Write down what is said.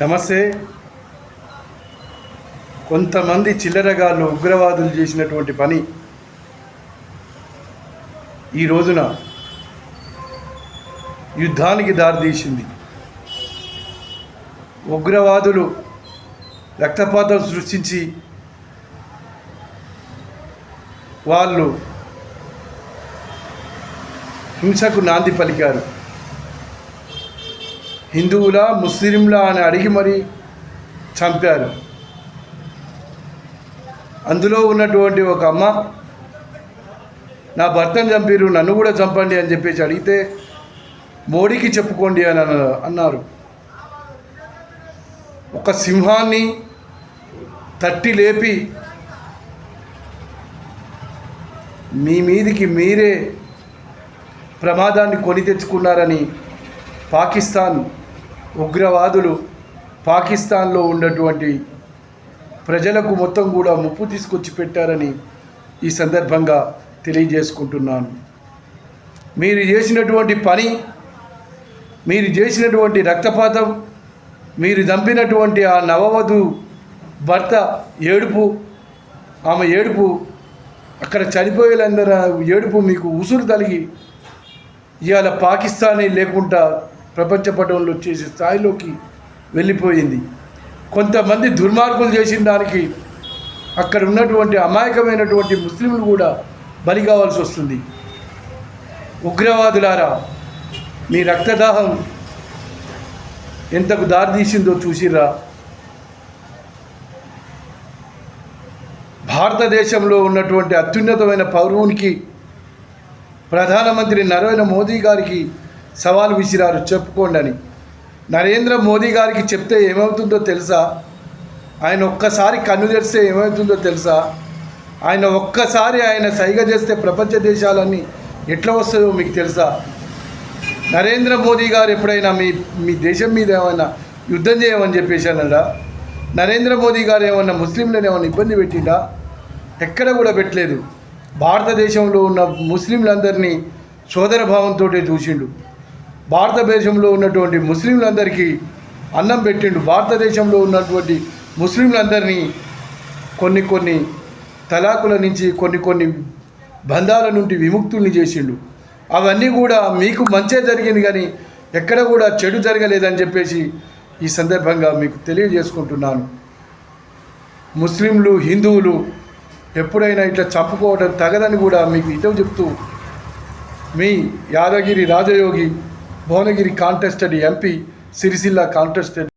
నమస్తే. కొంతమంది చిల్లరగాళ్ళు ఉగ్రవాదులు చేసినటువంటి పని ఈ రోజున యుద్ధానికి దారితీసింది ఉగ్రవాదులు రక్తపాతం సృష్టించి వాళ్ళు హింసకు నాంది పలికారు. హిందువులా ముస్లింలా అని అడిగి మరీ చంపారు. అందులో ఉన్నటువంటి ఒక అమ్మ నా భర్తను చంపారు నన్ను కూడా చంపండి అని చెప్పేసి అడిగితే మోడీకి చెప్పుకోండి అని అన్నారు. ఒక సింహాన్ని తట్టి లేపి మీ మీదికి మీరే ప్రమాదాన్ని కొని తెచ్చుకున్నారని పాకిస్తాన్ ఉగ్రవాదులు పాకిస్తాన్లో ఉన్నటువంటి ప్రజలకు మొత్తం కూడా ముప్పు తీసుకొచ్చి పెట్టారని ఈ సందర్భంగా తెలియజేసుకుంటున్నాను. మీరు చేసినటువంటి పని మీరు చేసినటువంటి రక్తపాతం మీరు చంపినటువంటి ఆ నవవధు భర్త ఏడుపు ఆమె ఏడుపు అక్కడ చనిపోయేలందరూ ఏడుపు మీకు ఉసురు తలిగి ఇవాళ పాకిస్తానీ లేకుండా ప్రపంచ పటంలో చేసే స్థాయిలోకి వెళ్ళిపోయింది. కొంతమంది దుర్మార్గులు చేసిన దానికి అక్కడ ఉన్నటువంటి అమాయకమైనటువంటి ముస్లింలు కూడా బలి కావాల్సి వస్తుంది. ఉగ్రవాదులారా మీ రక్తదాహం ఎంతకు దారితీసిందో చూసిరా భారతదేశంలో ఉన్నటువంటి అత్యున్నతమైన పౌరునికి ప్రధానమంత్రి నరేంద్ర మోదీ గారికి సవాల్ విసిరారు. చెప్పుకోండి అని నరేంద్ర మోదీ గారికి చెప్తే ఏమవుతుందో తెలుసా? ఆయన ఒక్కసారి కన్ను తెరిస్తే ఏమవుతుందో తెలుసా? ఆయన ఒక్కసారి ఆయన సైగ చేస్తే ప్రపంచ దేశాలన్నీ ఎట్లా వస్తుందో మీకు తెలుసా? నరేంద్ర మోదీ గారు ఎప్పుడైనా మీ మీ దేశం మీద ఏమైనా యుద్ధం చేయమని చెప్పేశానడా నరేంద్ర మోదీ గారు ఏమన్నా ముస్లింలను ఏమైనా ఇబ్బంది పెట్టిండా? ఎక్కడ కూడా పెట్టలేదు. భారతదేశంలో ఉన్న ముస్లింలందరినీ సోదరభావంతో చూసిండు. భారతదేశంలో ఉన్నటువంటి ముస్లింలందరికీ అన్నం పెట్టిండు. భారతదేశంలో ఉన్నటువంటి ముస్లింలందరినీ కొన్ని కొన్ని తలాకుల నుంచి కొన్ని కొన్ని బంధాల నుండి విముక్తుల్ని చేసిండు. అవన్నీ కూడా మీకు మంచే జరిగింది కానీ ఎక్కడ కూడా చెడు జరగలేదని చెప్పేసి ఈ సందర్భంగా మీకు తెలియజేసుకుంటున్నాను. ముస్లింలు హిందువులు ఎప్పుడైనా ఇట్లా చంపుకోవడం తగదని కూడా మీకు ఇటవ చెప్తూ మీ Yadagiri Rajayogi Bhuvanagiri contested MP Sircilla contested